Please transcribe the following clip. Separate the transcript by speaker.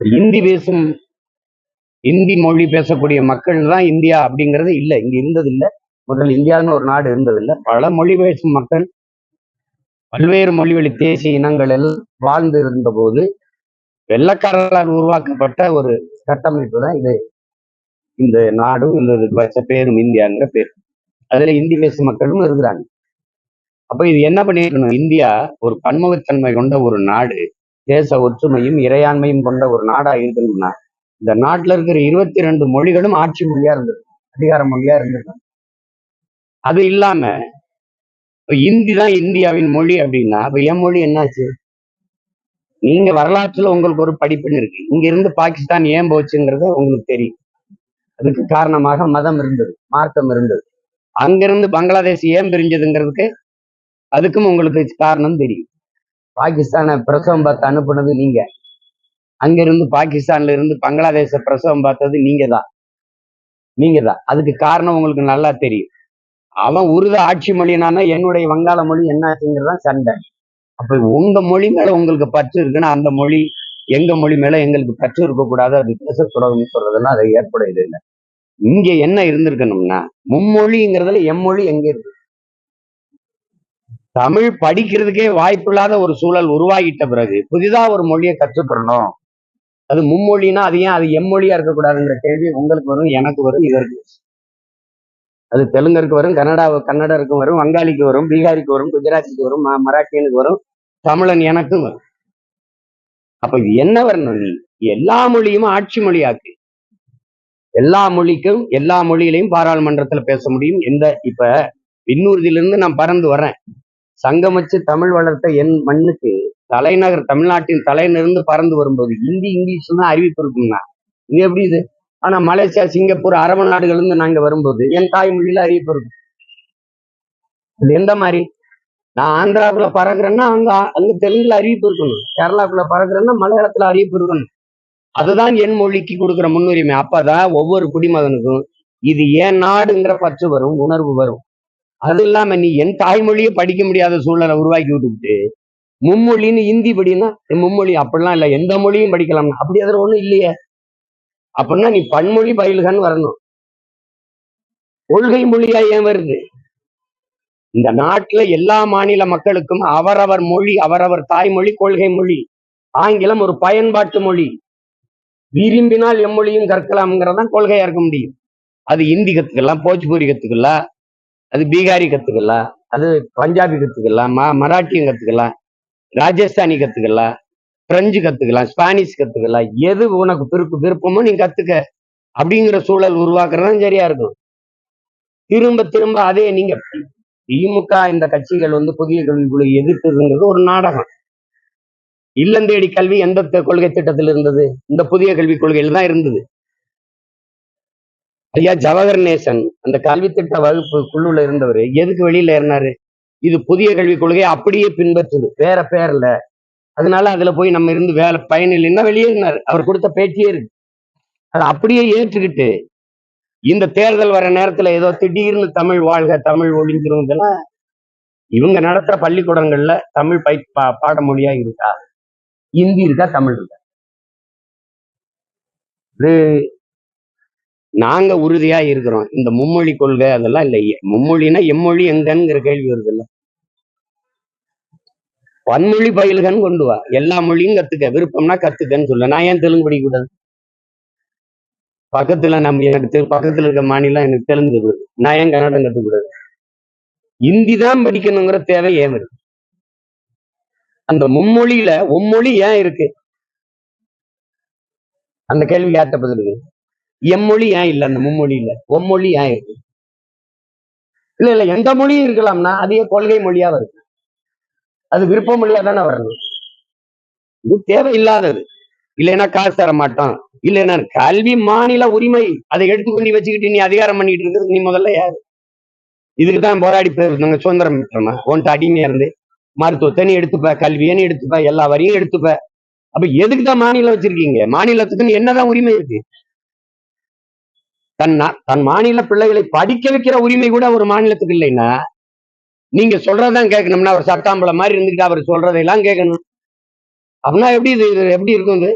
Speaker 1: இந்தி பேசும் இந்தி மொழி பேசக்கூடிய மக்கள் தான் இந்தியா அப்படிங்கிறது இல்லை. இங்க இருந்தது இல்லை. முதல் இந்தியான்னு ஒரு நாடு இருந்தது இல்லை. பல மொழி பேசும் மக்கள் பல்வேறு மொழிவழி தேசிய இனங்கள் எல்லாம் வாழ்ந்து இருந்த போது வெள்ளக்காரர்களால் உருவாக்கப்பட்ட ஒரு கட்டமைப்பு தான் இது. இந்த நாடும் இந்த வச்ச பேரும் இந்தியாங்கிற பேர். அதுல இந்தி பேசும் மக்களும் இருக்கிறாங்க. அப்ப இது என்ன பண்ணிருக்கணும்? இந்தியா ஒரு பன்முகத்தன்மை கொண்ட ஒரு நாடு. தேச ஒற்றுமையும் இறையாண்மையும் கொண்ட ஒரு நாடா இருக்கணும்னா இந்த நாட்டுல இருக்கிற இருபத்தி ரெண்டு மொழிகளும் ஆட்சி மொழியா இருந்தது அதிகார மொழியா இருந்தது அது இல்லாம இப்ப இந்தி தான் இந்தியாவின் மொழி அப்படின்னா அப்ப என் மொழி என்னாச்சு? நீங்க வரலாற்றுல உங்களுக்கு ஒரு படிப்புன்னு இருக்கு. இங்க இருந்து பாகிஸ்தான் ஏன் போச்சுங்கிறது உங்களுக்கு தெரியும். அதுக்கு காரணமாக மதம் இருந்தது மார்க்கம் இருந்தது. அங்கிருந்து பங்களாதேஷ் ஏன் பிரிஞ்சதுங்கிறதுக்கு அதுக்கும் உங்களுக்கு காரணம் தெரியும். பாகிஸ்தானை பிரசவம் பார்த்து அனுப்புனது நீங்க. அங்கிருந்து பாகிஸ்தான்ல இருந்து பங்களாதேச பிரசவம் பார்த்தது நீங்க தான் நீங்க தான் அதுக்கு காரணம் உங்களுக்கு நல்லா தெரியும். அவன் உருத ஆட்சி மொழினானா என்னுடைய வங்காள மொழி என்னாச்சுங்கிறதான் சண்டை. அப்ப உங்க மொழி மேல உங்களுக்கு பற்று இருக்குன்னா அந்த மொழி எங்க மொழி மேல எங்களுக்கு பற்று இருக்கக்கூடாது. அது பேசக்கூடாதுன்னு சொல்றதுன்னா அது ஏற்புடையது இல்லை. இங்க என்ன இருந்திருக்கணும்னா மும்மொழிங்கிறதுல எம்மொழி எங்க இருக்கு? தமிழ் படிக்கிறதுக்கே வாய்ப்பில்லாத ஒரு சூழல் உருவாகிட்ட பிறகு புதிதா ஒரு மொழியை கற்றுக்கொள்ளணும். அது மும்மொழினா அது ஏன் அது எம்மொழியா இருக்கக்கூடாதுங்கிற கேள்வி உங்களுக்கு வரும் எனக்கு வரும் இதற்கு அது தெலுங்கருக்கு வரும் கன்னடா கன்னடருக்கு வரும் வங்காளிக்கு வரும் பீகாரிக்கு வரும் குஜராத்திக்கு வரும் மராட்டியனுக்கு வரும் தமிழன் எனக்கும் வரும். அப்ப இது என்ன வரணும் நீ? எல்லா மொழியும் ஆட்சி மொழியாக்கு. எல்லா மொழிக்கும் எல்லா மொழியிலையும் பாராளுமன்றத்துல பேச முடியும். எந்த இப்ப விண்ணூர்தியிலிருந்து நான் பறந்து வரேன் சங்கமச்சு தமிழ் வளர்த்த என் மண்ணுக்கு தலைநகர் தமிழ்நாட்டின் தலையிலிருந்து பறந்து வரும்போது ஹிந்தி இங்கிலீஷ் தான் அறிவிப்பு இருக்கும்னா இது எப்படி இது? ஆனா மலேசியா சிங்கப்பூர் அரபு நாடுகள் இருந்து நாங்க வரும்போது என் தாய்மொழியில அறிவிப்பு இருக்கும் இது எந்த மாதிரி? நான் ஆந்திராவுல பறக்குறேன்னா அங்க அங்க தெலுங்குல அறிவிப்பு இருக்கணும். கேரளாக்குள்ள பறக்குறேன்னா மலையாளத்துல அறிவிப்பு இருக்கணும். அதுதான் என் மொழிக்கு கொடுக்குற முன்னுரிமை. அப்பதான் ஒவ்வொரு குடிமகனுக்கும் இது ஏன் நாடுங்கிற பற்று வரும் உணர்வு வரும். அது இல்லாம நீ என் தாய்மொழியை படிக்க முடியாத சூழலை உருவாக்கி விட்டுவிட்டு மும்மொழின்னு ஹிந்தி படின்னா மும்மொழி அப்படிலாம் இல்லை எந்த மொழியும் படிக்கலாம் அப்படி அதில் ஒண்ணும் இல்லையே. அப்படின்னா நீ பன்மொழி பயில்கன்னு வரணும். கொள்கை மொழியா ஏன் வருது? இந்த நாட்டுல எல்லா மாநில மக்களுக்கும் அவரவர் மொழி அவரவர் தாய்மொழி கொள்கை மொழி. ஆங்கிலம் ஒரு பயன்பாட்டு மொழி. விரும்பினால் எம்மொழியும் கற்கலாம்ங்கிறதான் கொள்கையா இருக்க முடியும். அது ஹிந்தி கத்துக்கலாம் போஜ்பூரி கத்துக்கலாம் அது பீகாரி கத்துக்கலாம் அது பஞ்சாபி கத்துக்கலாம் மா மராட்டியம் கத்துக்கலாம் ராஜஸ்தானி கத்துக்கலாம் பிரெஞ்சு கத்துக்கலாம் ஸ்பானிஷ் கத்துக்கலாம். எது உனக்கு விருப்ப விருப்பமோ நீ கத்துக்க. அப்படிங்கிற சூழல் உருவாக்குறது சரியா இருக்கும் திரும்ப திரும்ப அதே நீங்க திமுக இந்த கட்சிகள் வந்து புதிய கல்விக்குழு எதிர்த்ததுங்கிறது ஒரு நாடகம். இல்லந்தேடி கல்வி எந்த கொள்கை திட்டத்தில் இருந்தது? இந்த புதிய கல்விக் கொள்கையில் தான் இருந்தது. ஐயா ஜவஹர் நேசன் அந்த கல்வி திட்ட வகுப்பு குழுல இருந்தவர் எதுக்கு வெளியில ஏறினாரு? இது புதிய கல்விக் கொள்கையை அப்படியே பின்பற்றுது வேற பேர்ல. அதனால அதுல போய் நம்ம இருந்து வேலை பயன் இல்லைன்னா வெளியேறினார் அவர் கொடுத்த பேச்சியே இருக்கு. அதை அப்படியே ஏற்றுக்கிட்டு இந்த தேர்தல் வர நேரத்துல ஏதோ திடீர்னு தமிழ் வாழ்க தமிழ் ஒழிஞ்சிரும் இதெல்லாம் இவங்க நடத்துற பள்ளிக்கூடங்கள்ல தமிழ் பை பா பாடமொழியா இருக்கா? ஹிந்தி இருக்கா? தமிழ் இருக்கா? இது நாங்க உறுதியா இருக்கிறோம். இந்த மும்மொழி கொள்கை அதெல்லாம் இல்லை. மும்மொழினா எம்மொழி எங்கங்கிற கேள்வி வருது இல்ல. பன்மொழி பயில்கன்னு கொண்டு வா. எல்லா மொழியும் கத்துக்க. விருப்பம்னா கத்துக்கன்னு சொல்ல. நான் ஏன் தெலுங்கு படிக்க கூடாது பக்கத்துல நம்ம எனக்கு பக்கத்துல இருக்க மாநிலம் எனக்கு தெலுங்கு வருது நான் ஏன் கன்னடம் கத்துக்கூடாது? இந்தி தான் படிக்கணுங்கிற தேவை ஏன் வருது? அந்த மும்மொழியில உம்மொழி ஏன் இருக்கு? அந்த கேள்வி யார்கிட்ட பதில் எம்மொழி ஏன் இல்ல? அந்த மும்மொழியில ஒம்மொழி ஏன் இருக்கு இல்ல இல்ல எந்த மொழியும் இருக்கலாம்னா அதே கொள்கை மொழியா வருது அது விருப்ப மொழியா தானே வரணும். இது தேவையில்லாதது. இல்லைன்னா காசு தர மாட்டோம். இல்லைன்னா கல்வி மாநில உரிமை. அதை எடுத்துக்கொண்டு வச்சுக்கிட்டு நீ அதிகாரம் பண்ணிட்டு இருக்கிறது நீ முதல்ல யாரு? இதுக்கு தான் போராடி போயிருந்தாங்க சுதந்திரம் பெற்றோமா? உன்ட்டு அடிமையா இருந்து மருத்துவத்தை நீ எடுத்துப்ப கல்வியை நீ எடுத்துப்ப எல்லா வரியும் எடுத்துப்ப. அப்ப எதுக்கு தான் மாநிலம் வச்சிருக்கீங்க? மாநிலத்துக்கு என்னதான் உரிமை இருக்கு? தன் தன் மாநில பிள்ளைகளை படிக்க வைக்கிற உரிமை கூட ஒரு மாநிலத்துக்கு இல்லைன்னா நீங்க சொல்றதான் கேட்கணும்னா அவர் சட்டாம்பளம் மாதிரி இருந்துக்கிட்டு அவர் சொல்றதையெல்லாம் கேட்கணும். அப்படின்னா எப்படி இது எப்படி இருக்கும் இது?